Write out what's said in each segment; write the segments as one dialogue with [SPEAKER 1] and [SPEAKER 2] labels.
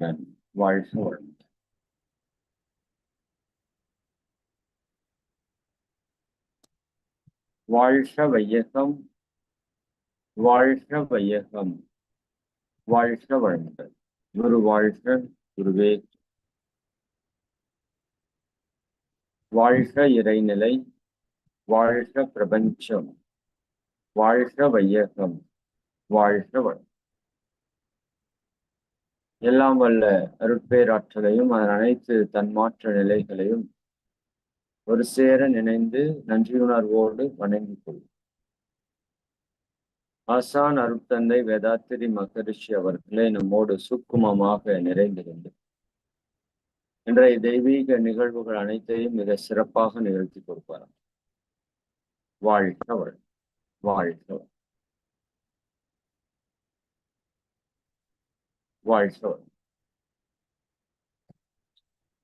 [SPEAKER 1] வாழ்க வளமுடன் வாழ்க வையகம் வாழ்க வையகம் வாழ்க வளமுடன் குரு வாழ்க குருவே வாழ்க இறைநிலை வாழ்க பிரபஞ்சம் வாழ்க வையகம் வாழ்க வளம் எல்லாம் வல்ல அருட்பேராற்றலையும் அதன் அனைத்து தன்மாற்ற நிலைகளையும் ஒரு சேர நினைந்து நன்றியுணர்வோடு வணங்கிக் கொள்ளும் ஆசான் அருட்தந்தை வேதாத்திரி மகரிஷி அவர்களே நம்மோடு சுக்குமமாக நிறைந்திருந்து இன்றைய தெய்வீக நிகழ்வுகள் அனைத்தையும் மிக சிறப்பாக நிகழ்த்தி கொடுப்பாராம். வாழ்கவள் வாழ்கவள் வாழ்க.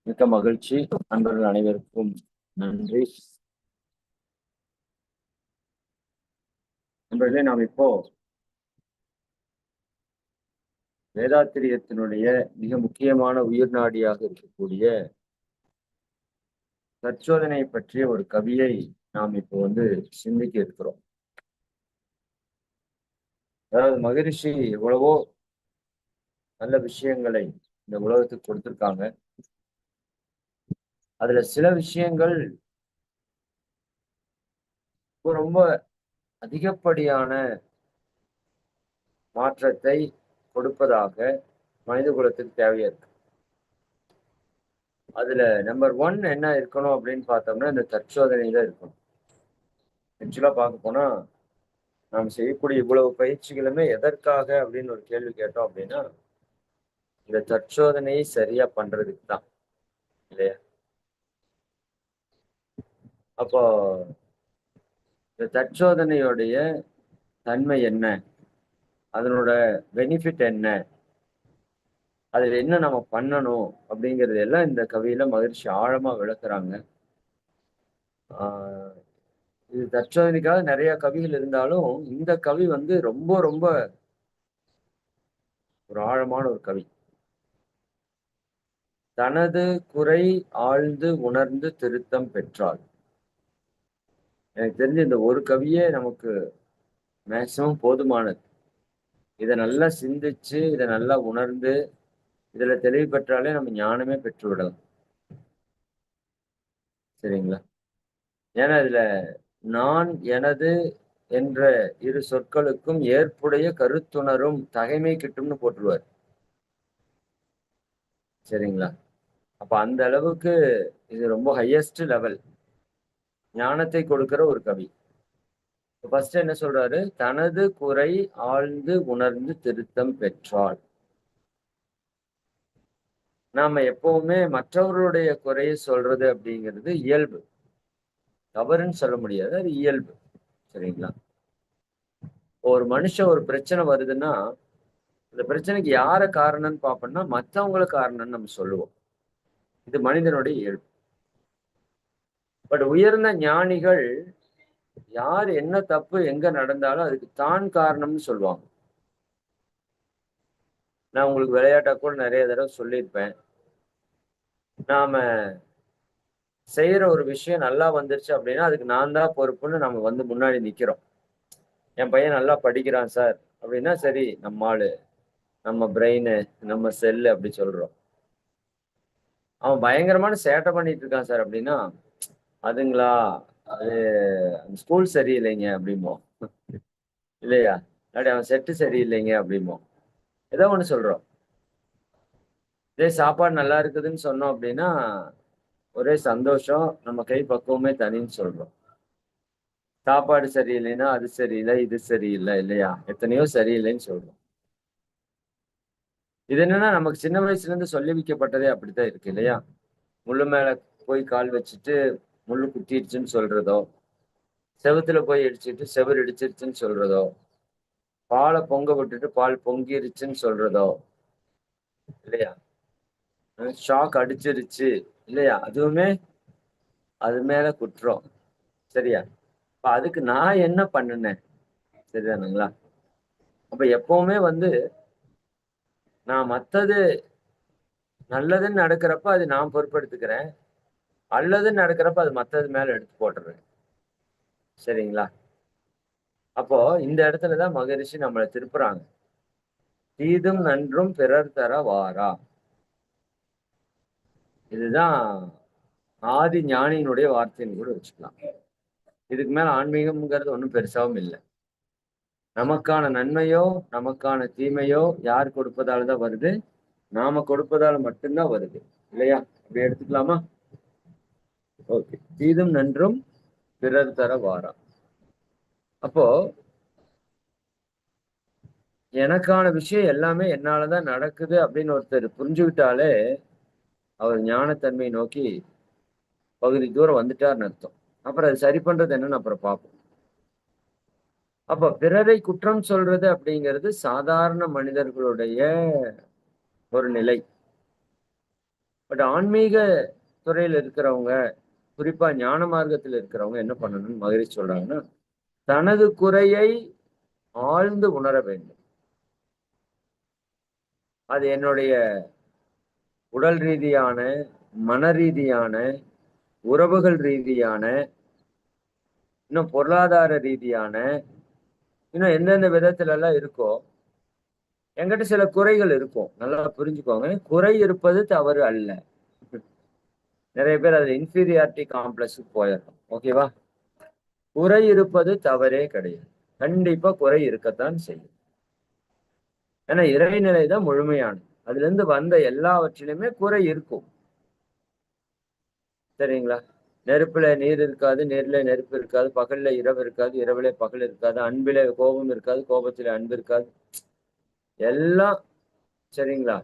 [SPEAKER 1] மிக்க மகிழ்ச்சி அன்பர்கள் அனைவருக்கும் நன்றி. என்பதை நாம் இப்போ வேதாத்திரியத்தினுடைய மிக முக்கியமான உயிர் நாடியாக இருக்கக்கூடிய தற்சோதனை பற்றிய ஒரு கவியை நாம் இப்போ வந்து சிந்திக்க இருக்கிறோம். அதாவது மகரிஷி எவ்வளவோ நல்ல விஷயங்களை இந்த உலகத்துக்கு கொடுத்திருக்காங்க. அதுல சில விஷயங்கள் ரொம்ப அதிகப்படியான மாற்றத்தை கொடுப்பதாக மனித குலத்துக்கு தேவையா இருக்கு. அதுல நம்பர் ஒன் என்ன இருக்கணும் அப்படின்னு பார்த்தோம்னா இந்த தற்சோதனை தான் இருக்கணும் ஆக்சுவலா பார்க்க போனா நாம் செய்யக்கூடிய இவ்வளவு பயிற்சிகளுமே எதற்காக அப்படின்னு ஒரு கேள்வி கேட்டோம் அப்படின்னா இந்த தற்சோதனையை சரியா பண்றதுக்கு தான் இல்லையா? அப்போ இந்த தற்சோதனையுடைய தன்மை என்ன? அதனோட பெனிஃபிட் என்ன? அதுல என்ன நம்ம பண்ணணும்? அப்படிங்கிறது எல்லாம் இந்த கவியில மகிழ்ச்சி ஆழமா விளக்குறாங்க. ஆஹ் இது தற்சோதனைக்காக நிறைய கவிகள் இருந்தாலும் இந்த கவி வந்து ரொம்ப ரொம்ப ஒரு ஆழமான ஒரு கவி. தனது குறை ஆழ்ந்து உணர்ந்து திருத்தம் பெற்றாள். எனக்கு தெரிஞ்ச இந்த ஒரு கவியே நமக்கு மேக்சிமம் போதுமானது. இதை நல்லா சிந்திச்சு இதை நல்லா உணர்ந்து இதுல தெளிவு பெற்றாலே நம்ம ஞானமே பெற்று விடலாம். சரிங்களா? ஏன்னா இதுல நான் எனது என்ற இரு சொற்களுக்கும் ஏற்புடைய கருத்துணரும் தகைமை கிட்டும்னு போட்டுருவார். சரிங்களா? அப்ப அந்த அளவுக்கு இது ரொம்ப ஹையஸ்ட் லெவல் ஞானத்தை கொடுக்கிற ஒரு கவி. ஃபர்ஸ்ட் என்ன சொல்றாரு? தனது குறை ஆழ்ந்து உணர்ந்து திருத்தம் பெற்றாள். நாம எப்பவுமே மற்றவர்களுடைய குறையை சொல்றது அப்படிங்கிறது இயல்பு. தவறுன்னு சொல்ல முடியாது அது இயல்பு. சரிங்களா? ஒரு மனுஷன் ஒரு பிரச்சனை வருதுன்னா இந்த பிரச்சனைக்கு யார காரணம்னு பார்ப்போம்னா மற்றவங்களை காரணம்னு நம்ம சொல்லுவோம். இது மனிதனுடைய இயல்பு. பட் உயர்ந்த ஞானிகள் யார் என்ன தப்பு எங்க நடந்தாலும் அதுக்கு தான் காரணம்னு சொல்லுவாங்க. நான் உங்களுக்கு விளையாட்டா கூட நிறைய தடவை சொல்லியிருப்பேன். நாம செய்யற ஒரு விஷயம் நல்லா வந்துருச்சு அப்படின்னா அதுக்கு நான் தான் பொறுப்புன்னு நம்ம வந்து முன்னாடி நிக்கிறோம். என் பையன் நல்லா படிக்கிறான் சார். அப்படின்னா சரி நம்ம ஆளு நம்ம பிரெயின் நம்ம செல்லு அப்படி சொல்றோம். அவன் பயங்கரமான சேட்டை பண்ணிட்டு இருக்கான் சார் அப்படின்னா அதுங்களா? அது ஸ்கூல் சரியில்லைங்க அப்படிமோ இல்லையா? இல்லாட்டி அவன் செட்டு சரியில்லைங்க அப்படிமோ ஏதோ ஒன்று சொல்றோம். இதே சாப்பாடு நல்லா இருக்குதுன்னு சொன்னோம் அப்படின்னா ஒரே சந்தோஷம் நம்ம கை பக்குவமே தனின்னு சொல்றோம். சாப்பாடு சரியில்லைன்னா அது சரியில்லை இது சரியில்லை இல்லையா? எத்தனையோ சரியில்லைன்னு சொல்றோம். இது என்னன்னா நமக்கு சின்ன வயசுல இருந்து சொல்லி வைக்கப்பட்டதே அப்படித்தான் இருக்கு இல்லையா? முள்ளு மேல போய் கால் வச்சுட்டு முள்ளு குத்திடுச்சுன்னு சொல்றதோ செவத்துல போய் இடிச்சிட்டு செவர் இடிச்சிருச்சுன்னு சொல்றதோ பாலை பொங்க விட்டுட்டு பால் பொங்கிருச்சுன்னு சொல்றதோ இல்லையா? ஷாக் அடிச்சிருச்சு இல்லையா? அதுவுமே அது மேல குற்றம் சரியா? இப்ப அதுக்கு நான் என்ன பண்ணினேன்? சரிதானுங்களா? அப்ப எப்பவுமே வந்து நான் மத்தது நல்லதுன்னு நடக்கிறப்ப அது நான் பொறுப்பெடுத்துக்கிறேன் அல்லதுன்னு நடக்கிறப்ப அது மற்றது மேல எடுத்து போட்டுறேன். சரிங்களா? அப்போ இந்த இடத்துலதான் மகரிஷி நம்மளை திருப்புறாங்க. தீதும் நன்றும் பிறர் தர வாரா. இதுதான் ஆதி ஞானியினுடைய வார்த்தைன்னு கூட வச்சுக்கலாம். இதுக்கு மேல ஆன்மீகம்ங்கிறது ஒன்றும் பெருசாவும் இல்லை. நமக்கான நன்மையோ நமக்கான தீமையோ யார் கொடுப்பதால தான் வருது? நாம கொடுப்பதால மட்டும்தான் வருது. இல்லையா? அப்படி எடுத்துக்கலாமா? ஓகே. தீதும் நன்றும் பிறர் தர வாரா. அப்போ எனக்கான விஷயம் எல்லாமே என்னாலதான் நடக்குது அப்படின்னு ஒருத்தர் புரிஞ்சுக்கிட்டாலே அவர் ஞானத்தன்மையை நோக்கி பகுதி தூரம் வந்துட்டார்னு அர்த்தம். அப்புறம் அது சரி பண்றது என்னன்னு அப்புறம் பார்ப்போம். அப்ப பிறரை குற்றம் சொல்றது அப்படிங்கிறது சாதாரண மனிதர்களுடைய ஒரு நிலை. பட் ஆன்மீக துறையில் இருக்கிறவங்க குறிப்பா ஞான மார்க்கத்தில் இருக்கிறவங்க என்ன பண்ணணும்னு மகிழ்ச்சி சொல்றாங்கன்னா தனது குறையை ஆழ்ந்து உணர வேண்டும். அது என்னுடைய உடல் ரீதியான மன ரீதியான உறவுகள் ரீதியான இன்னும் பொருளாதார ரீதியான இன்னும் எந்தெந்த விதத்துல எல்லாம் இருக்கோ என்கிட்ட சில குறைகள் இருக்கும். நல்லா புரிஞ்சுக்கோங்க. குறை இருப்பது தவறு அல்ல. நிறைய பேர் அது இன்ஃபீரியாரிட்டி காம்ப்ளெக்ஸுக்கு போயிடணும். ஓகேவா குறை இருப்பது தவறே கிடையாது. கண்டிப்பா குறை இருக்கத்தான் செய்யும். ஏன்னா இறைநிலை தான் முழுமையானது. அதுல இருந்து வந்த எல்லாவற்றிலுமே குறை இருக்கும். சரிங்களா? நெருப்புல நீர் இருக்காது நீர்ல நெருப்பு இருக்காது பகல்ல இரவு இருக்காது இரவுல பகல் இருக்காது அன்பில கோபம் இருக்காது கோபத்துல அன்பு இருக்காது. எல்லாம் சரிங்களா?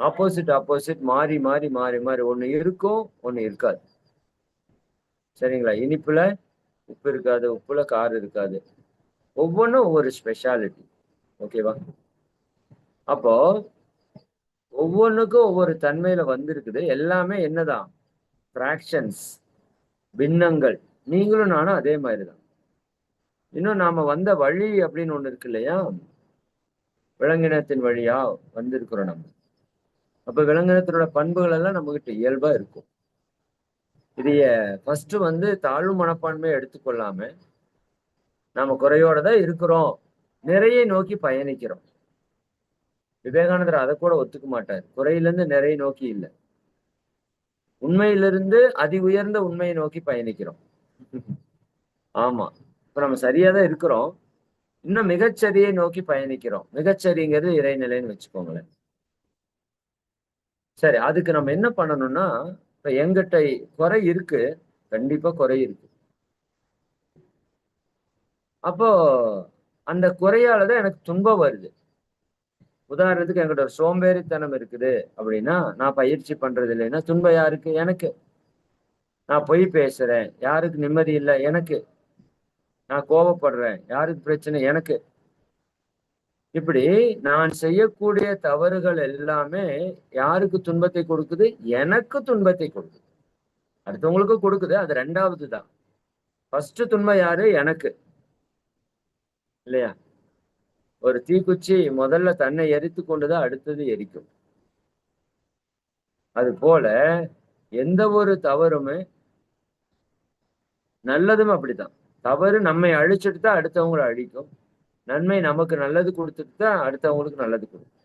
[SPEAKER 1] ஆப்போசிட் ஆப்போசிட் மாறி மாறி மாறி மாறி. ஒண்ணு இருக்கும் ஒன்று இருக்காது. சரிங்களா? இனிப்புல உப்பு இருக்காது உப்புல கார் இருக்காது. ஒவ்வொன்றும் ஒவ்வொரு ஸ்பெஷாலிட்டி ஓகேவா அப்போ ஒவ்வொன்றுக்கும் ஒவ்வொரு தன்மையில வந்திருக்குது. எல்லாமே என்னதான்? ஃப்ராக்ஷன்ஸ் பின்னங்கள். நீங்களும் நானும் அதே மாதிரி தான் இன்னும் நாம வந்த வழி அப்படின்னு ஒண்ணு இருக்கு இல்லையா? விலங்கினத்தின் வழியா வந்திருக்கிறோம் நம்ம. அப்ப விலங்கினத்தினோட பண்புகள் எல்லாம் நம்ம கிட்ட இயல்பா இருக்கும். இதைய ஃபர்ஸ்ட் வந்து தாழ்வு மனப்பான்மையை எடுத்துக்கொள்ளாம நாம குறையோட தான் இருக்கிறோம். நிறைய நோக்கி பயணிக்கிறோம். விவேகானந்தர் அதை கூட ஒத்துக்க மாட்டார். குறையிலேருந்து நிறைய நோக்கி இல்லை. உண்மையிலிருந்து அதி உயர்ந்த உண்மையை நோக்கி பயணிக்கிறோம். ஆமா. இப்ப நம்ம சரியா தான் இருக்கிறோம். இன்னும் மிகச்சரியை நோக்கி பயணிக்கிறோம். மிகச்சரிங்கிறது இறைநிலைன்னு வச்சுக்கோங்களேன். சரி அதுக்கு நம்ம என்ன பண்ணணும்னா இப்ப எங்கிட்ட குறை இருக்கு. கண்டிப்பா குறை இருக்கு. அப்போ அந்த குறையாலதான் எனக்கு துன்பம் வருது. உதாரணத்துக்கு என்கிட்ட ஒரு சோம்பேறித்தனம் இருக்குது அப்படின்னா நான் பயிற்சி பண்றது இல்லைன்னா துன்பம் யாருக்கு எனக்கு. நான் பொய் பேசுறேன். யாருக்கு நிம்மதி இல்லை? எனக்கு. நான் கோபப்படுறேன் யாருக்கு பிரச்சனை? எனக்கு. இப்படி நான் செய்யக்கூடிய தவறுகள் எல்லாமே யாருக்கு துன்பத்தை கொடுக்குது? எனக்கு துன்பத்தை கொடுக்குது. அடுத்தவங்களுக்கு கொடுக்குது. அது ரெண்டாவது தான் ஃபர்ஸ்ட் துன்பம் யாரு? எனக்கு. இல்லையா? ஒரு தீக்குச்சி முதல்ல தன்னை எரித்து கொண்டுதான் அடுத்தது எரிக்கும். அது போல எந்த ஒரு தவறுமே நல்லதும் அப்படித்தான். தவறு நம்மை அழிச்சிட்டு தான் அடுத்தவங்களை அழிக்கும். நன்மை நமக்கு நல்லது கொடுத்துட்டு தான் அடுத்தவங்களுக்கு நல்லது கொடுக்கும்.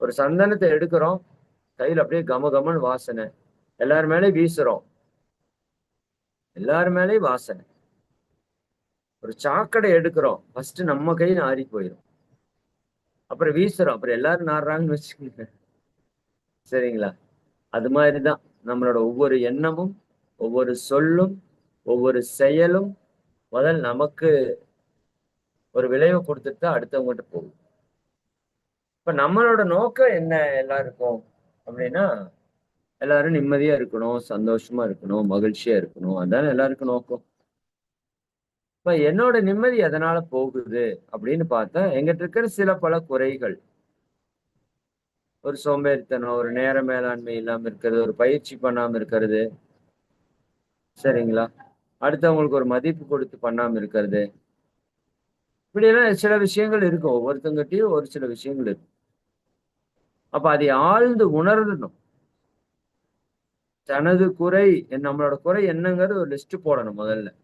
[SPEAKER 1] ஒரு சந்தனத்தை எடுக்கிறோம் கையில் அப்படியே கம கமன்னு வாசனை. எல்லார் மேலேயும் வீசுறோம். எல்லார் மேலேயும் வாசனை. ஒரு சாக்கடை எடுக்கிறோம். ஃபர்ஸ்ட் நம்ம கை ஆறி போயிடும் அப்புறம் வீசுறோம். அப்புறம் எல்லாரும் நாடுறாங்கன்னு வச்சுக்கோங்க. சரிங்களா? அது மாதிரிதான் நம்மளோட ஒவ்வொரு எண்ணமும் ஒவ்வொரு சொல்லும் ஒவ்வொரு செயலும் முதல் நமக்கு ஒரு விளைவை கொடுத்துட்டு தான் அடுத்தவங்ககிட்ட போகும். இப்ப நம்மளோட நோக்கம் என்ன எல்லாருக்கும்? அப்படின்னா எல்லாரும் நிம்மதியா இருக்கணும் சந்தோஷமா இருக்கணும் மகிழ்ச்சியா இருக்கணும். அதான் எல்லாருக்கும் நோக்கம். இப்ப என்னோட நிம்மதி எதனால போகுது அப்படின்னு பார்த்தா எங்கிட்ட இருக்கிற சில பல குறைகள். ஒரு சோம்பேறித்தனம் ஒரு நேர மேலாண்மை இல்லாம இருக்கிறது ஒரு பயிற்சி பண்ணாம இருக்கிறது. சரிங்களா? அடுத்தவங்களுக்கு ஒரு மதிப்பு கொடுத்து பண்ணாம இருக்கிறது. இப்படிலாம் சில விஷயங்கள் இருக்கும். ஒவ்வொருத்தங்கிட்டையும் ஒரு சில விஷயங்கள் இருக்கும். அப்ப அதை ஆழ்ந்து உணரணும். தனது குறை நம்மளோட குறை என்னங்கிறது ஒரு லிஸ்ட் போடணும் முதல்ல.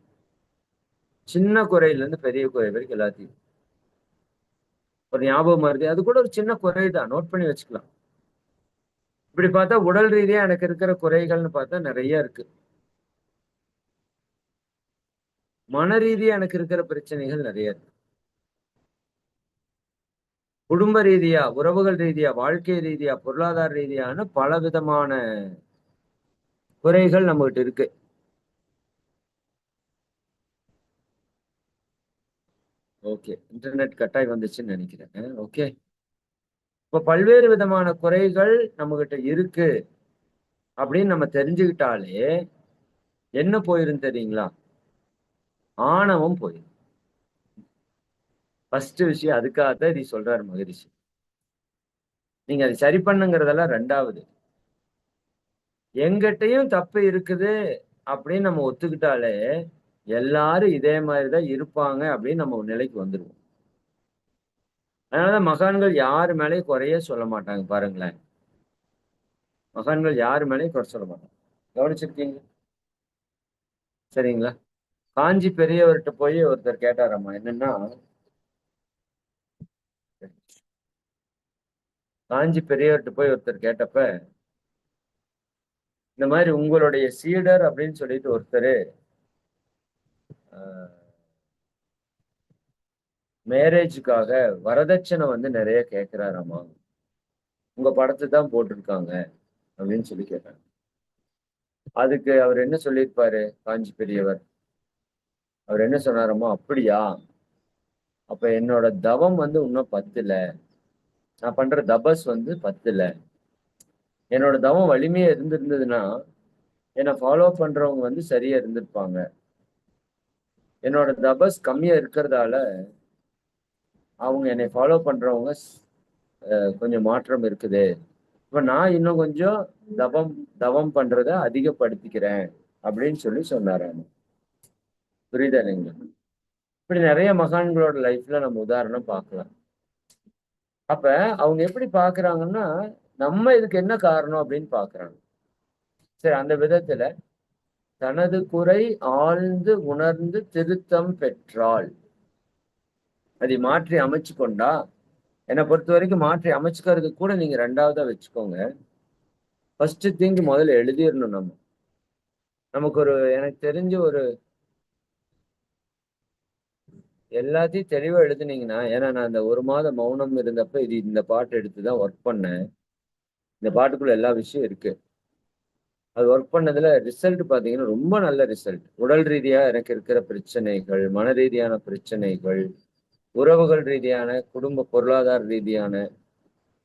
[SPEAKER 1] சின்ன குறையில இருந்து பெரிய குறை வரைக்கும் எல்லாத்தையும். ஒரு ஞாபகம் வருது. அது கூட ஒரு சின்ன குறை தான் நோட் பண்ணி வச்சுக்கலாம். இப்படி பார்த்தா உடல் ரீதியா எனக்கு இருக்கிற குறைகள்னு பார்த்தா நிறைய இருக்கு. மன ரீதியா எனக்கு இருக்கிற பிரச்சனைகள் நிறைய இருக்கு. குடும்ப ரீதியா உறவுகள் ரீதியா வாழ்க்கை ரீதியா பொருளாதார ரீதியான பல விதமான குறைகள் நம்மகிட்ட இருக்கு. ஓகே. இன்டர்நெட் கட்டாய் வந்துச்சுன்னு நினைக்கிறேன். ஓகே. இப்போ பல்வேறு விதமான குறைகள் நம்ம கிட்ட இருக்கு அப்படின்னு நம்ம தெரிஞ்சுக்கிட்டாலே என்ன போயிரும் தெரியுங்களா? ஆணவம் போயிடும் ஃபர்ஸ்ட் விஷயம் அதுக்காக தான் இது சொல்றாரு மகரிஷி. நீங்க அதை சரி பண்ணுங்கிறதெல்லாம் ரெண்டாவது. எங்கிட்டையும் தப்பு இருக்குது அப்படின்னு நம்ம ஒத்துக்கிட்டாலே எல்லாரும் இதே மாதிரிதான் இருப்பாங்க அப்படின்னு நம்ம ஒரு நிலைக்கு வந்துடுவோம் அதனாலதான் மகான்கள் யாரு மேலேயும் குறைய சொல்ல மாட்டாங்க பாருங்களேன். மகான்கள் யாரு மேலேயும் குறை சொல்ல மாட்டாங்க. கவனிச்சிருக்கீங்க சரிங்களா? காஞ்சி பெரியவர்கிட்ட போய் ஒருத்தர் கேட்டாரம்மா என்னன்னா காஞ்சி பெரியவர்கிட்ட போய் ஒருத்தர் கேட்டப்ப இந்த மாதிரி உங்களுடைய சீடர் அப்படின்னு சொல்லிட்டு ஒருத்தர் மேரேஜுக்காக வரதட்சணை வந்து நிறைய கேட்கிறாராமா உங்க படத்தை தான் போட்டிருக்காங்க அப்படின்னு சொல்லி கேட்டாங்க. அதுக்கு அவர் என்ன சொல்லியிருப்பாரு காஞ்சி பெரியவர்? அவர் என்ன சொன்னாரமோ? அப்படியா? அப்ப என்னோட தவம் வந்து இன்னும் பத்துல. நான் பண்ற தபஸ் வந்து பத்துல. என்னோட தவம் வலிமையா இருந்திருந்ததுன்னா என்னை ஃபாலோ பண்றவங்க வந்து சரியா இருந்திருப்பாங்க. என்னோட தபஸ் கம்மியா இருக்கிறதால அவங்க என்னை ஃபாலோ பண்றவங்க கொஞ்சம் மாற்றம் இருக்குது. இப்ப நான் இன்னும் கொஞ்சம் தவம் தவம் பண்றத அதிகப்படுத்திக்கிறேன் அப்படின்னு சொல்லி சொன்னாரு புரியுதா நீங்க இப்படி நிறைய மகான்களோட லைஃப்ல நம்ம உதாரணம் பார்க்கலாம். அப்ப அவங்க எப்படி பாக்குறாங்கன்னா நம்ம இதுக்கு என்ன காரணம் அப்படின்னு பாக்குறாங்க சரி அந்த விதத்துல தனது குறை ஆழ்ந்து உணர்ந்து திருத்தம் பெற்றாள். அதை மாற்றி அமைச்சு கொண்டா என்னை பொறுத்த வரைக்கும் மாற்றி அமைச்சுக்கிறது கூட நீங்க ரெண்டாவதா வச்சுக்கோங்க. ஃபர்ஸ்ட் திங்க் முதல்ல எழுதிடணும் நம்ம. நமக்கு ஒரு எனக்கு தெரிஞ்ச ஒரு எல்லாத்தையும் தெளிவா எழுதுனீங்கன்னா ஏன்னா நான் அந்த ஒரு மாதம் மௌனம் இருந்தப்ப இது இந்த பாட்டு எடுத்து தான் ஒர்க் பண்ணேன். இந்த பாட்டுக்குள்ள எல்லா விஷயம் இருக்கு. அது ஒர்க் பண்ணதுல ரிசல்ட் பாத்தீங்கன்னா ரொம்ப நல்ல ரிசல்ட் உடல் ரீதியா எனக்கு இருக்கிற பிரச்சனைகள் மன ரீதியான பிரச்சனைகள் உறவுகள் ரீதியான குடும்ப பொருளாதார ரீதியான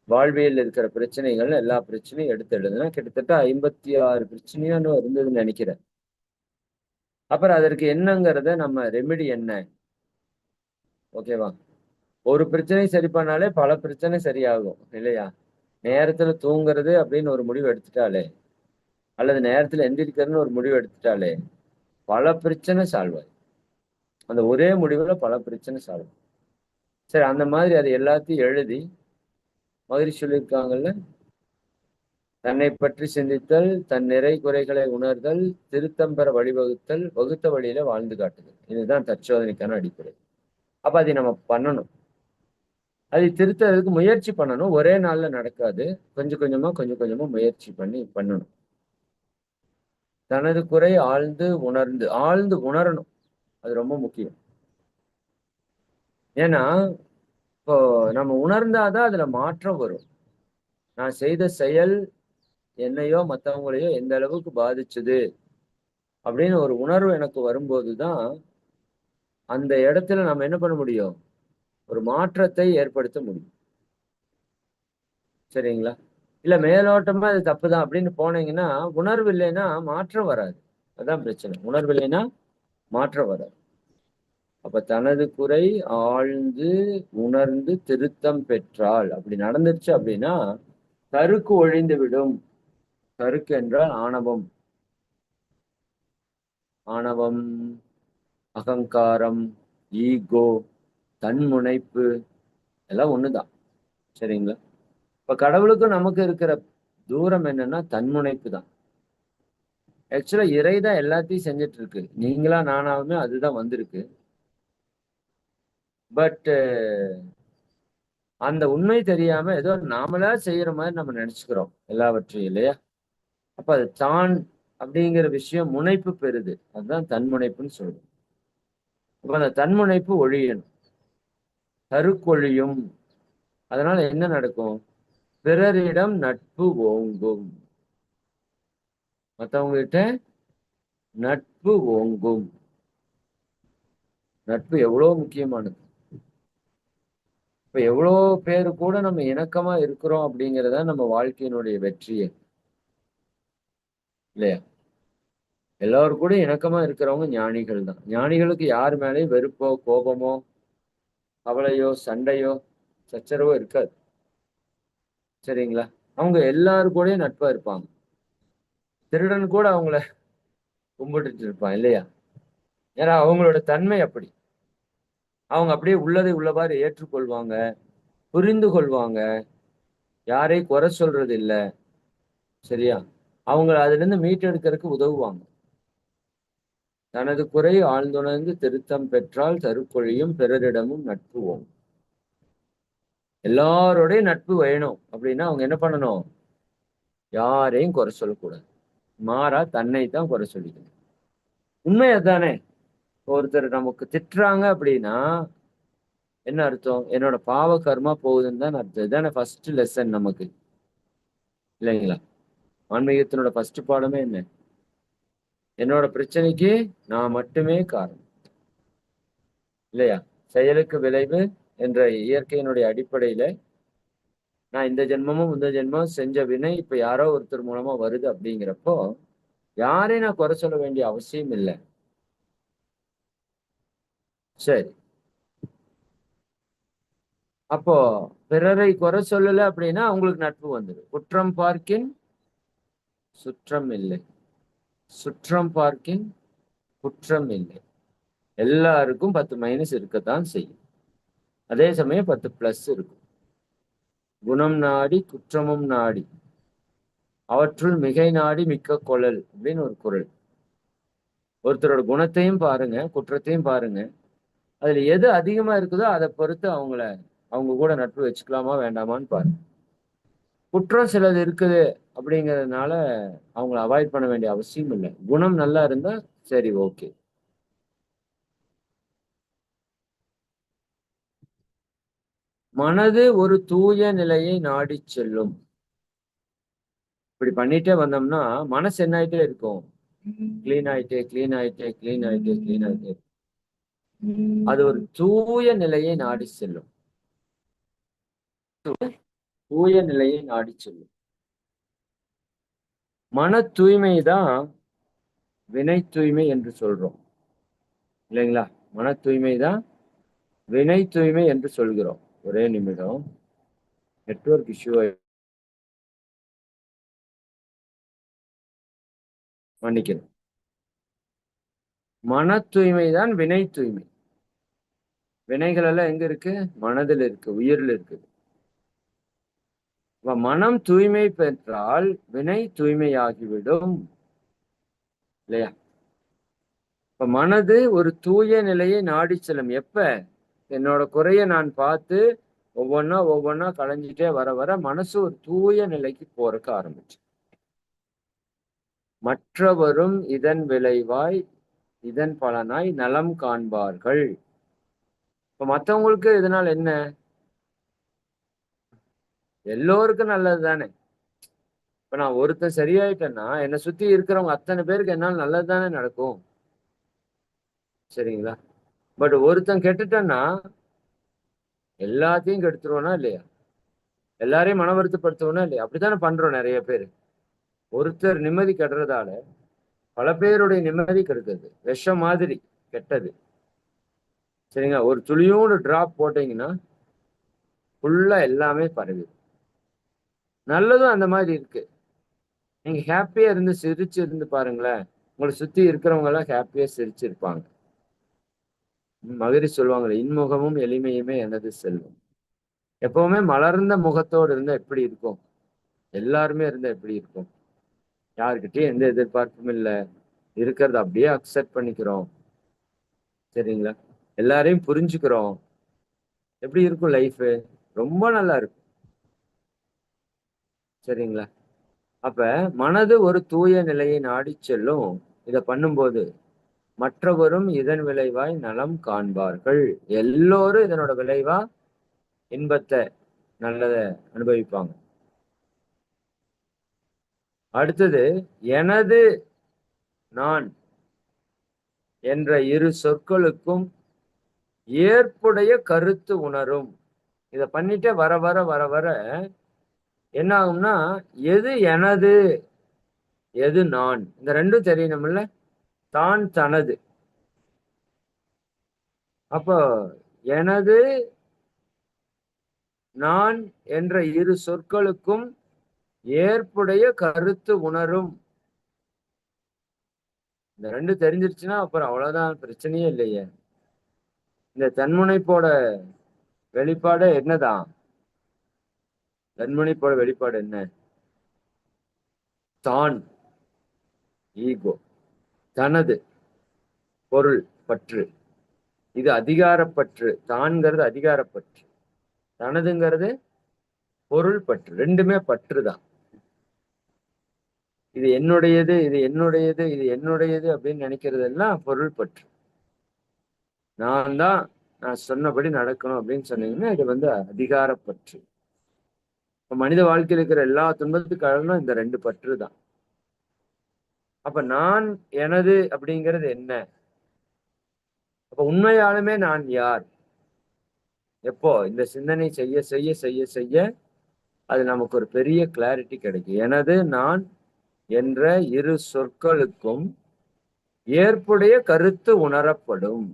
[SPEAKER 1] வாழ்வியல் இருக்கிற பிரச்சனைகள் எல்லா பிரச்சனையும் எடுத்து எழுதுனா கிட்டத்தட்ட ஐம்பத்தி ஆறு பிரச்சனையான்னு இருந்ததுன்னு நினைக்கிறேன். அப்புறம் அதற்கு என்னங்கிறத நம்ம ரெமெடி என்ன? ஓகேவா ஒரு பிரச்சனை சரி பண்ணாலே பல பிரச்சனை சரியாகும் இல்லையா? நேரத்துல தூங்குறது அப்படின்னு ஒரு முடிவு எடுத்துட்டாலே. அல்லது நேரத்துல எந்திரிக்கிறதுன்னு ஒரு முடிவு எடுத்துட்டாலே பல பிரச்சனை சால்வ் ஆகும் அந்த ஒரே முடிவுல பல பிரச்சனை சால்வ் சரி அந்த மாதிரி அதை எல்லாத்தையும் எழுதி மகிழ்ச்சி சொல்லியிருக்காங்கல்ல? தன்னை பற்றி சிந்தித்தல் தன் நிறை குறைகளை உணர்தல் திருத்தம் பெற வழிவகுத்தல் வகுத்த வழியில வாழ்ந்து காட்டுதல். இதுதான் தற்சோதனைக்கான அடிப்படை. அப்ப அதை நம்ம பண்ணணும். அதை திருத்தறதுக்கு முயற்சி பண்ணணும். ஒரே நாள்ல நடக்காது. கொஞ்சம் கொஞ்சமா கொஞ்சம் கொஞ்சமா முயற்சி பண்ணி பண்ணணும். தனது குறை ஆழ்ந்து உணர்ந்து ஆழ்ந்து உணரணும். அது ரொம்ப முக்கியம். ஏன்னா இப்போ நம்ம உணர்ந்தாதான் அதுல மாற்றம் வரும். நான் செய்த செயல் என்னையோ மற்றவங்களையோ எந்த அளவுக்கு பாதிச்சுது? அப்படின்னு ஒரு உணர்வு எனக்கு வரும்போது தான் அந்த இடத்துல நம்ம என்ன பண்ண முடியும்? ஒரு மாற்றத்தை ஏற்படுத்த முடியும். சரிங்களா? இல்ல மேலோட்டமா அது தப்பு தான் அப்படின்னு போனீங்கன்னா உணர்வு இல்லைன்னா மாற்றம் வராது. அதான் பிரச்சனை. உணர்வு இல்லைன்னா மாற்றம் வராது. அப்ப தனது குறை ஆழ்ந்து உணர்ந்து திருத்தம் பெற்றால் அப்படி நடந்துருச்சு அப்படின்னா கருக்கு ஒழிந்து விடும். கருக்கு என்றால் ஆணவம். ஆணவம் அகங்காரம் ஈகோ தன்முனைப்பு எல்லாம் ஒண்ணுதான். சரிங்களா? இப்ப கடவுளுக்கும் நமக்கு இருக்கிற தூரம் என்னன்னா தன்முனைப்பு தான். ஆக்சுவலா இறை தான் எல்லாத்தையும் செஞ்சுட்டு இருக்கு நீங்களா நானாவுமே அதுதான் வந்திருக்கு. பட் அந்த உண்மை தெரியாம ஏதோ நாமளா செய்யற மாதிரி நம்ம நினைச்சுக்கிறோம். எல்லாவற்றையும் இல்லையா? அப்ப அது தான் அப்படிங்கிற விஷயம் முனைப்பு பெறுது. அதுதான் தன்முனைப்புன்னு சொல்றோம். அப்ப அந்த தன்முனைப்பு ஒழியணும். கருக்கொழியும். அதனால என்ன நடக்கும்? பிறரிடம் நட்பு ஓங்கும். மற்றவங்ககிட்ட நட்பு ஓங்கும். நட்பு எவ்வளவு முக்கியமானது. இப்ப எவ்வளோ பேர் கூட நம்ம இணக்கமா இருக்கிறோம் அப்படிங்கிறத நம்ம வாழ்க்கையினுடைய வெற்றியே. இல்லையா? எல்லாரும் கூட இணக்கமா இருக்கிறவங்க ஞானிகள் தான். ஞானிகளுக்கு யார் மேலேயும் வெறுப்போ கோபமோ கவலையோ சண்டையோ சச்சரவோ இருக்காது. சரிங்களா? அவங்க எல்லாரு கூடயும் நட்பா இருப்பாங்க. திருடன் கூட அவங்கள கும்பிட்டுட்டு இருப்பான் இல்லையா? ஏன்னா அவங்களோட தன்மை அப்படி. அவங்க அப்படியே உள்ளதை உள்ளவாறு ஏற்றுக்கொள்வாங்க புரிந்து கொள்வாங்க. யாரையும் குறை சொல்றது இல்லை சரியா? அவங்க அதுல இருந்து மீட்டெடுக்கிறதுக்கு உதவுவாங்க. தனது குறை ஆழ்ந்துணர்ந்து திருத்தம் பெற்றால் தருக்கொழியும் பிறரிடமும் நட்புவோம் எல்லாரோடையும் நட்பு வேணும். அப்படின்னா அவங்க என்ன பண்ணணும்? யாரையும் குறை சொல்லக்கூடாது. மாறா தன்னை தான் குறை சொல்லிக்கணும். உண்மை அதானே ஒருத்தர் நமக்கு திட்டுறாங்க அப்படின்னா என்ன அர்த்தம்? என்னோட பாவ கர்மா போகுதுன்னு தான் அர்த்தம். இதுதானே ஃபர்ஸ்ட் லெசன் நமக்கு. இல்லைங்களா? ஆன்மீகத்தினோட ஃபர்ஸ்ட் பாடமே என்ன? என்னோட பிரச்சனைக்கு நான் மட்டுமே காரணம். இல்லையா? செயலுக்கு விளைவு என்ற இயற்கையினுடைய அடிப்படையில நான் இந்த ஜென்மமும் இந்த ஜென்மமும் செஞ்ச வினை இப்ப யாரோ ஒருத்தர் மூலமா வருது அப்படிங்கிறப்போ யாரையும் நான் குறை சொல்ல வேண்டிய அவசியம் இல்லை. சரி. அப்போ பிறரை குறை சொல்லல அப்படின்னா அவங்களுக்கு நட்பு வந்துடும் குற்றம் பார்க்கின் சுற்றம் இல்லை. சுற்றம் பார்க்கின் குற்றம் இல்லை. எல்லாருக்கும் பத்து மைனஸ் இருக்கத்தான் செய்யும். அதே சமயம் பத்து பிளஸ் இருக்கும். குணம் நாடி குற்றமும் நாடி. அவற்றுள் மிகை நாடி மிக்க கொழல் அப்படின்னு ஒரு குரல். ஒருத்தரோட குணத்தையும் பாருங்க குற்றத்தையும் பாருங்க. அதுல எது அதிகமா இருக்குதோ அதை பொறுத்து அவங்கள அவங்க கூட நட்பு வச்சுக்கலாமா வேண்டாமான்னு பாருங்க. குற்றம் சிலது இருக்குது அப்படிங்கிறதுனால அவங்கள அவாய்ட் பண்ண வேண்டிய அவசியம் இல்லை. குணம் நல்லா இருந்தா சரி ஓகே மனது ஒரு தூய நிலையை நாடி செல்லும். இப்படி பண்ணிட்டே வந்தோம்னா மனசு என்ன ஆயிட்டே இருக்கும். கிளீன் ஆயிட்டே கிளீன் ஆயிட்டே கிளீன் ஆயிட்டே கிளீன் ஆயிட்டே. அது ஒரு தூய நிலையை நாடி செல்லும். தூய நிலையை நாடி செல்லும். மன தூய்மை தான் வினை தூய்மை என்று சொல்றோம். இல்லைங்களா? மன தூய்மை தான் வினை தூய்மை என்று சொல்கிறோம். ஒரே நிமிடம். நெட்வொர்க் இஷ்யூ மன்னிக்கணும். மன தூய்மை தான் வினை தூய்மை வினைகள் எல்லாம் எங்க இருக்கு? மனதில் இருக்கு உயிரில் இருக்குது மனம் தூய்மை பெற்றால் வினை தூய்மையாகிவிடும். இல்லையா? இப்ப மனது ஒரு தூய நிலையை நாடி செல்லும். எப்ப? என்னோட குறைய நான் பார்த்து ஒவ்வொன்றா ஒவ்வொன்றா களைஞ்சிட்டே வர வர மனசு ஒரு தூய நிலைக்கு போறக்க ஆரம்பிச்சு. மற்றவரும் இதன் விளைவாய் இதன் பலனாய் நலம் காண்பார்கள். இப்ப மற்றவங்களுக்கு இதனால் என்ன? எல்லோருக்கும் நல்லது தானே. இப்ப நான் ஒருத்தன் சரியாயிட்டேன்னா என்னை சுத்தி இருக்கிறவங்க அத்தனை பேருக்கு என்னால் நல்லது தானே நடக்கும். சரிங்களா? பட் ஒருத்தன் கெட்டுட்டன்னா எல்லாத்தையும் கெடுத்துருவோனா இல்லையா? எல்லாரையும் மன வருத்தப்படுத்துவோனா இல்லையா? அப்படித்தானே பண்றோம் நிறைய பேர். ஒருத்தர் நிம்மதி கெடுறதால பல பேருடைய நிம்மதி கெடுக்குது விஷம் மாதிரி கெட்டது. சரிங்களா? ஒரு துளியோடு டிராப் போட்டீங்கன்னா ஃபுல்லா எல்லாமே பரவிடும் நல்லதும் அந்த மாதிரி இருக்கு. நீங்க ஹாப்பியா இருந்து சிரிச்சு இருந்து பாருங்களேன். உங்களை சுத்தி இருக்கிறவங்க எல்லாம் ஹாப்பியா சிரிச்சு இருப்பாங்க மகிரி சொல்லுவாங்களே இன்முகமும் எளிமையுமே எனது செல்வம். எப்பவுமே மலர்ந்த முகத்தோடு இருந்தா எப்படி இருக்கும்? எல்லாருமே இருந்தா எப்படி இருக்கும்? யாருக்கிட்டையும் எந்த எதிர்பார்ப்பும் இல்லை. இருக்கிறத அப்படியே அக்செப்ட் பண்ணிக்கிறோம். சரிங்களா? எல்லாரையும் புரிஞ்சுக்கிறோம். எப்படி இருக்கும் லைஃப் ரொம்ப நல்லா இருக்கும். சரிங்களா? அப்ப மனது ஒரு தூய நிலையை நாடி செல்லும். இதை பண்ணும்போது மற்றவரும் இதன் விளைவாய் நலம் காண்பார்கள். எல்லோரும் இதனோட விளைவா? இன்பத்தை நல்லத அனுபவிப்பாங்க. அடுத்தது எனது நான் என்ற இரு சொற்களுக்கும் ஏற்புடைய கருத்து உணரும். இதை பண்ணிட்டே வர வர வர வர என்ன ஆகும்னா எது எனது எது நான். இந்த ரெண்டும் தெரியணும்ல? தான் தனது. அப்போ எனது நான் என்ற இரு சொற்களுக்கும் ஏற்புடைய கருத்து உணரும். இந்த ரெண்டு தெரிஞ்சிருச்சுன்னா அப்புறம் அவ்வளவுதான் பிரச்சனையே இல்லையே. இந்த தன்முனைப்போட வெளிப்பாடு என்னதான் தன்முனைப்போட வெளிப்பாடு என்ன? தான் ஈகோ. தனது பொருள் பற்று. இது அதிகாரப்பற்று. தான்ங்கிறது அதிகாரப்பற்று. தனதுங்கிறது பொருள் பற்று. ரெண்டுமே பற்று தான் இது என்னுடையது இது என்னுடையது இது என்னுடையது அப்படின்னு நினைக்கிறது எல்லாம் பொருள் பற்று. நான் தான் நான் சொன்னபடி நடக்கணும் அப்படின்னு சொன்னீங்கன்னா இது வந்து அதிகாரப்பற்று. இப்ப மனித வாழ்க்கையில் இருக்கிற எல்லா துன்பத்துக்கு காரணம் இந்த ரெண்டு பற்று தான் அப்ப நான் எனது அப்படிங்கிறது என்ன? அப்ப உண்மையாலுமே நான் யார்? எப்போ? இந்த சிந்தனை செய்ய செய்ய செய்ய செய்ய அது நமக்கு ஒரு பெரிய கிளாரிட்டி கிடைக்கும். எனது நான் என்ற இரு சொற்களுக்கும் ஏற்புடைய கருத்து உணரப்படும்.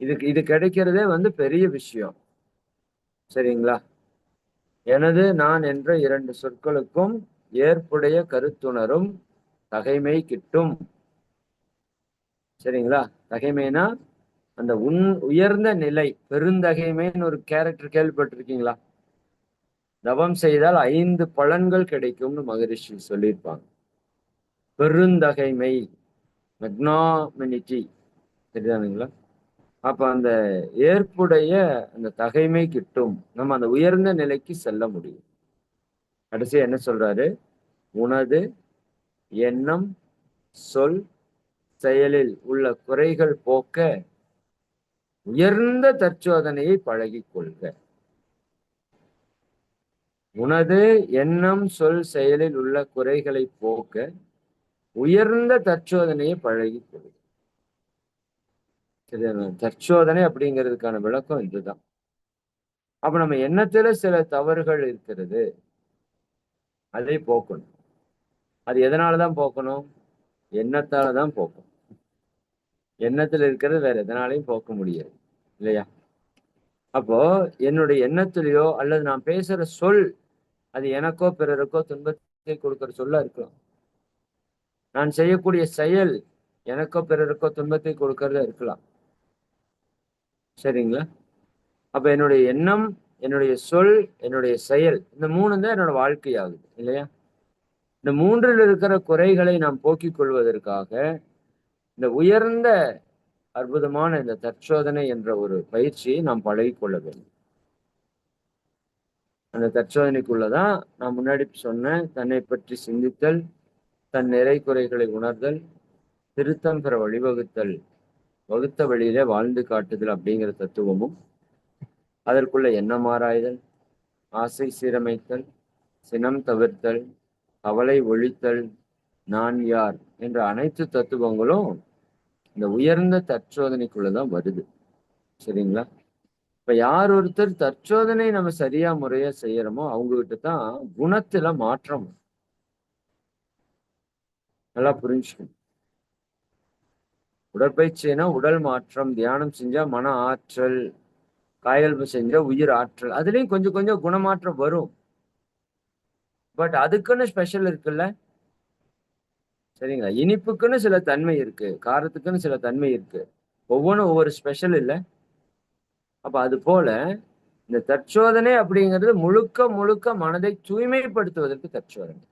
[SPEAKER 1] இதுக்கு இது கிடைக்கிறதே வந்து பெரிய விஷயம். சரிங்களா? எனது நான் என்ற இரண்டு சொற்களுக்கும் ஏற்புடைய கருத்துணரும் தகைமை கிட்டும். சரிங்களா? தகைமைனா அந்த உன் உயர்ந்த நிலை பெருந்தகைமைன்னு ஒரு கேரக்டர் கேள்விப்பட்டிருக்கீங்களா? தவம் செய்தால் ஐந்து பலன்கள் கிடைக்கும்னு மகரிஷி சொல்லியிருப்பாங்க. பெருந்தகைமை மெக்னாமினிட்டி தெரியுதானுங்களா? அப்ப அந்த ஏற்புடைய அந்த தகைமை கிட்டும் நம்ம அந்த உயர்ந்த நிலைக்கு செல்ல முடியும். கடைசியா என்ன சொல்றாரு? உனது எண்ணம் சொல் செயலில் உள்ள குறைகள் போக்க உயர்ந்த தற்சோதனையை பழகி கொள்க உனது எண்ணம் சொல் செயலில் உள்ள குறைகளை போக்க உயர்ந்த தற்சோதனையை பழகிக் கொள்க தற்சோதனை அப்படிங்கிறதுக்கான விளக்கம் இதுதான். அப்ப நம்ம எண்ணத்துல சில தவறுகள் இருக்கிறது. அதை போக்கணும். அது எதனால தான் போக்கணும்? எண்ணத்தால தான் போக்கணும் எண்ணத்துல இருக்கிறது வேற எதனாலையும் போக்க முடியாது. இல்லையா? அப்போ என்னுடைய எண்ணத்திலேயோ அல்லது நான் பேசுற சொல் அது எனக்கோ பிறருக்கோ துன்பத்தை கொடுக்கிற சொல்ல இருக்கலாம். நான் செய்யக்கூடிய செயல் எனக்கோ பிறருக்கோ துன்பத்தை கொடுக்கறதா இருக்கலாம். சரிங்களா? அப்ப என்னுடைய எண்ணம் என்னுடைய சொல் என்னுடைய செயல் இந்த மூணு தான் என்னோட வாழ்க்கையாகுது இல்லையா? இந்த மூன்றில் இருக்கிற குறைகளை நாம் போக்கிக் கொள்வதற்காக இந்த உயர்ந்த அற்புதமான இந்த தற்சோதனை என்ற ஒரு பயிற்சியை நாம் பழகிக்கொள்ள வேண்டும். அந்த தற்சோதனைக்குள்ளதான் நான் முன்னாடி சொன்ன தன்னை பற்றி சிந்தித்தல் தன் நிறை குறைகளை உணர்தல் திருத்தம் பெற வழிவகுத்தல் வகுத்த வழியிலே வாழ்ந்து காட்டுதல் அப்படிங்கிற தத்துவமும் அதற்குள்ள எண்ணம் ஆராய்தல் ஆசை சீரமைத்தல் சினம் தவிர்த்தல் கவலை ஒழித்தல் நான் யார்? என்ற அனைத்து தத்துவங்களும் இந்த உயர்ந்த தற்சோதனைக்குள்ளதான் வருது. சரிங்களா? இப்ப யார் ஒருத்தர் தற்சோதனை நம்ம சரியா முறையா செய்யறோமோ அவங்க கிட்ட தான் குணத்துல மாற்றம் நல்லா புரிஞ்சுக்கணும். உடற்பயிற்சினா உடல் மாற்றம் தியானம் செஞ்சா மன ஆற்றல் காயல்பு செஞ்ச உயிர் ஆற்றல். அதுலயும் கொஞ்சம் கொஞ்சம் குணமாற்றம் வரும். பட் அதுக்குன்னு ஸ்பெஷல் இருக்குல்ல? சரிங்களா? இனிப்புக்குன்னு சில தன்மை இருக்கு. காரத்துக்குன்னு சில தன்மை இருக்கு. ஒவ்வொன்றும் ஒவ்வொரு ஸ்பெஷல் இல்லை. அப்ப அது போல இந்த தற்சோதனை அப்படிங்கிறது முழுக்க முழுக்க மனதை தூய்மைப்படுத்துவதற்கு தற்சோதனை.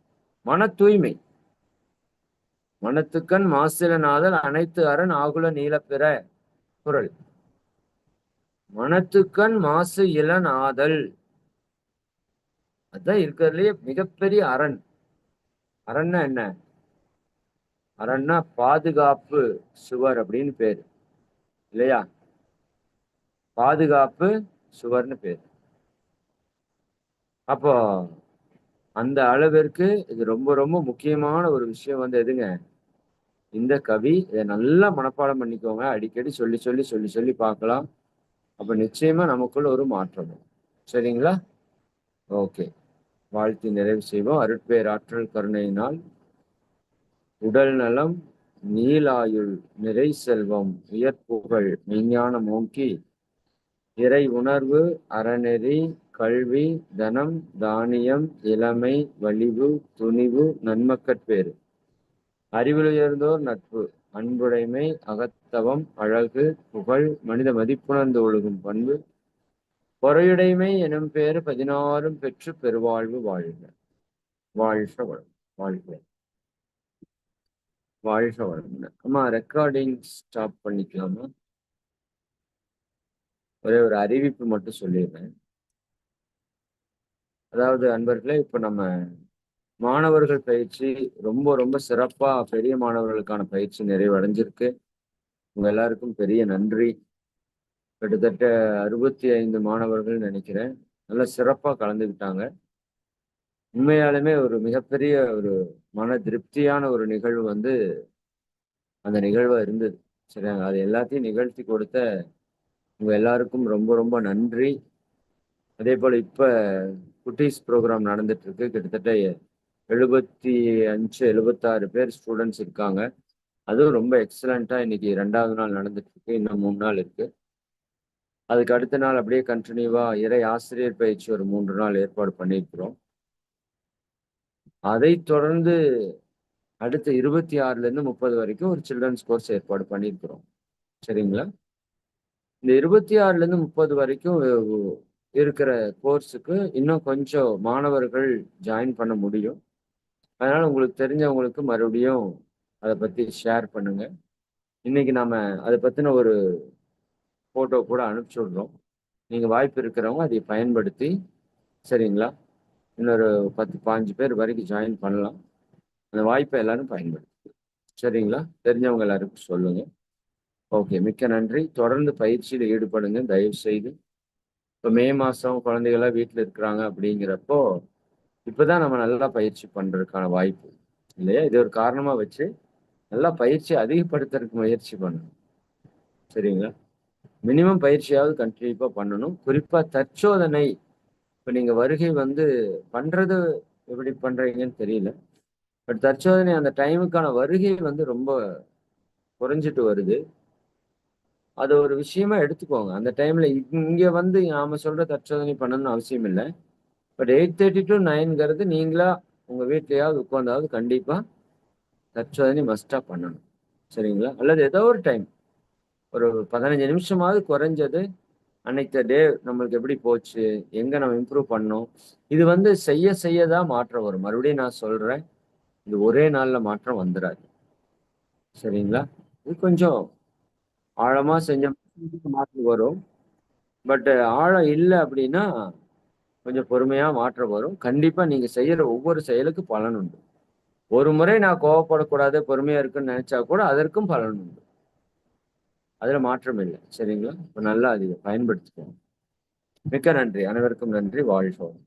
[SPEAKER 1] மன தூய்மை. மனத்துக்கண் மாசிலநாதல் அனைத்து அரண் ஆகுல நீலப்பிற குரல். மனத்துக்கண் மாசு இளன் ஆதல் அதான் இருக்கிறதுலயே மிகப்பெரிய அரண். அரண்னா என்ன? அரண்னா பாதுகாப்பு சுவர் அப்படின்னு பேரு. இல்லையா? பாதுகாப்பு சுவர்னு பேர். அப்போ அந்த அளவிற்கு இது ரொம்ப ரொம்ப முக்கியமான ஒரு விஷயம் வந்து எதுங்க? இந்த கவி இதை நல்லா மனப்பாடம் பண்ணிக்கோங்க. அடிக்கடி சொல்லி சொல்லி சொல்லி சொல்லி பார்க்கலாம். அப்ப நிச்சயமா நமக்குள்ள ஒரு மாற்றம் சரிங்களா? ஓகே. வாழ்த்தி நிறைவு செய்வோம். அருட்பேர் ஆற்றல் கருணையினால் உடல் நலம் நீலாயுள் நிறை செல்வம் உயர்ப்புகள் விஞ்ஞானம் மூங்கி இறை உணர்வு அறநெறி கல்வி தனம் தானியம் இளமை வலிவு துணிவு நன்மக்கட்பேறு. அறிவிலுயர்ந்தோர் நட்பு. அன்புடைமை அகத்தவம் அழகு புகழ் மனித மதிப்புணர்ந்து ஒழுகும் பண்பு பொறையுடைமை எனும் பேர் பதினாறும் பெற்று பெருவாழ்வு வாழ்க. வாழ்க வளம் வாழ்க. வாழ்க வளம். அம்மா ரெக்கார்டிங் ஸ்டாப் பண்ணிக்கலாமா? ஒரே ஒரு அறிவிப்பு மட்டும் சொல்லிடுறேன். அதாவது அன்பர்களே இப்போ நம்ம மாணவர்கள் பயிற்சி ரொம்ப ரொம்ப சிறப்பாக பெரிய மாணவர்களுக்கான பயிற்சி நிறைவடைஞ்சிருக்கு. உங்கள் எல்லாருக்கும் பெரிய நன்றி. கிட்டத்தட்ட அறுபத்தி ஐந்து மாணவர்கள் நினைக்கிறேன். நல்லா சிறப்பாக கலந்துக்கிட்டாங்க. உண்மையாலுமே ஒரு மிகப்பெரிய ஒரு மன திருப்தியான ஒரு நிகழ்வு வந்து அந்த நிகழ்வாக இருந்தது. சரி அது எல்லாத்தையும் நிகழ்த்தி கொடுத்த உங்கள் எல்லாருக்கும் ரொம்ப ரொம்ப நன்றி. அதே போல் இப்போ குட்டீஸ் ப்ரோக்ராம் நடந்துட்டு இருக்கு. கிட்டத்தட்ட எழுபத்தி அஞ்சு எழுபத்தாறு பேர் ஸ்டூடெண்ட்ஸ் இருக்காங்க. அதுவும் ரொம்ப எக்ஸலண்ட்டாக இன்னைக்கு ரெண்டாவது நாள் நடந்துட்டு இருக்கு இன்னும் மூணு நாள் இருக்கு. அதுக்கு அடுத்த நாள் அப்படியே கண்டினியூவாக இறை ஆசிரியர் பயிற்சி ஒரு மூன்று நாள் ஏற்பாடு பண்ணியிருக்கிறோம். அதை தொடர்ந்து அடுத்த இருபத்தி ஆறுல இருந்து முப்பது வரைக்கும் ஒரு சில்ட்ரன்ஸ் கோர்ஸ் ஏற்பாடு பண்ணியிருக்கிறோம். சரிங்களா? இந்த இருபத்தி ஆறுல இருந்து முப்பது வரைக்கும் இருக்கிற கோர்ஸுக்கு இன்னும் கொஞ்சம் மாணவர்கள் ஜாயின் பண்ண முடியும். அதனால உங்களுக்கு தெரிஞ்சவங்களுக்கு மறுபடியும் அதை பத்தி ஷேர் பண்ணுங்க. இன்னைக்கு நாம அதை பத்தின ஒரு போட்டோ கூட அனுப்பிச்சி விடுறோம். நீங்க வாய்ப்பு இருக்கிறவங்க அதை பயன்படுத்தி சரிங்களா? இன்னொரு பத்து பாஞ்சு பேர் வரைக்கும் ஜாயின் பண்ணலாம். அந்த வாய்ப்பை எல்லாரும் பயன்படுத்தி சரிங்களா? தெரிஞ்சவங்க எல்லாருக்கும் சொல்லுங்க. ஓகே மிக்க நன்றி. தொடர்ந்து பயிற்சியில் ஈடுபடுங்க. தயவு செய்து இப்போ மே மாதம் குழந்தைகள்லாம் வீட்டில் இருக்கிறாங்க அப்படிங்கிறப்போ இப்போதான் நம்ம நல்லா பயிற்சி பண்ணுறதுக்கான வாய்ப்பு இல்லையா? இது ஒரு காரணமாக வச்சு நல்லா பயிற்சி அதிகப்படுத்துறதுக்கு முயற்சி பண்ணணும். சரிங்களா? மினிமம் பயிற்சியாவது கண்டிப்பாக பண்ணணும். குறிப்பாக தற்சோதனை. இப்போ நீங்கள் வருகை வந்து பண்ணுறது எப்படி பண்ணுறீங்கன்னு தெரியல. பட் தற்சோதனை அந்த டைமுக்கான வருகை வந்து ரொம்ப குறைஞ்சிட்டு வருது. அது ஒரு விஷயமா எடுத்துக்கோங்க. அந்த டைம்ல இங்க வந்து நாம சொல்ற தற்சோதனை பண்ணணும்னு அவசியம் இல்லை பட் எயிட் தேர்ட்டி டு நைன்ங்கிறது நீங்களா உங்க வீட்லயாவது உட்காந்தாவது கண்டிப்பா தற்சோதனை மஸ்டா பண்ணணும். சரிங்களா? அல்லது ஏதோ ஒரு டைம் ஒரு பதினஞ்சு நிமிஷமாவது குறைஞ்சது. அன்னைக்கு டே நம்மளுக்கு எப்படி போச்சு? எங்க நம்ம இம்ப்ரூவ் பண்ணோம்? இது வந்து செய்ய செய்ய தான் மாற்றம் வரும். மறுபடியும் நான் சொல்றேன். இது ஒரே நாள்ல மாற்றம் வந்துடாது சரிங்களா? இது கொஞ்சம் ஆழமா செஞ்ச மாற்றம் வரும். பட் ஆழம் இல்லை அப்படின்னா கொஞ்சம் பொறுமையா மாற்றம் வரும். கண்டிப்பா நீங்க செய்யற ஒவ்வொரு செயலுக்கு பலன் உண்டு. ஒரு முறை நான் கோவப்படக்கூடாது பொறுமையா இருக்குன்னு நினைச்சா கூட அதற்கும் பலன் உண்டு. அதுல மாற்றம் இல்லை. சரிங்களா? இப்ப நல்லா அதிகம் பயன்படுத்திக்கோங்க. மிக்க நன்றி. அனைவருக்கும் நன்றி. வாழ்வோம்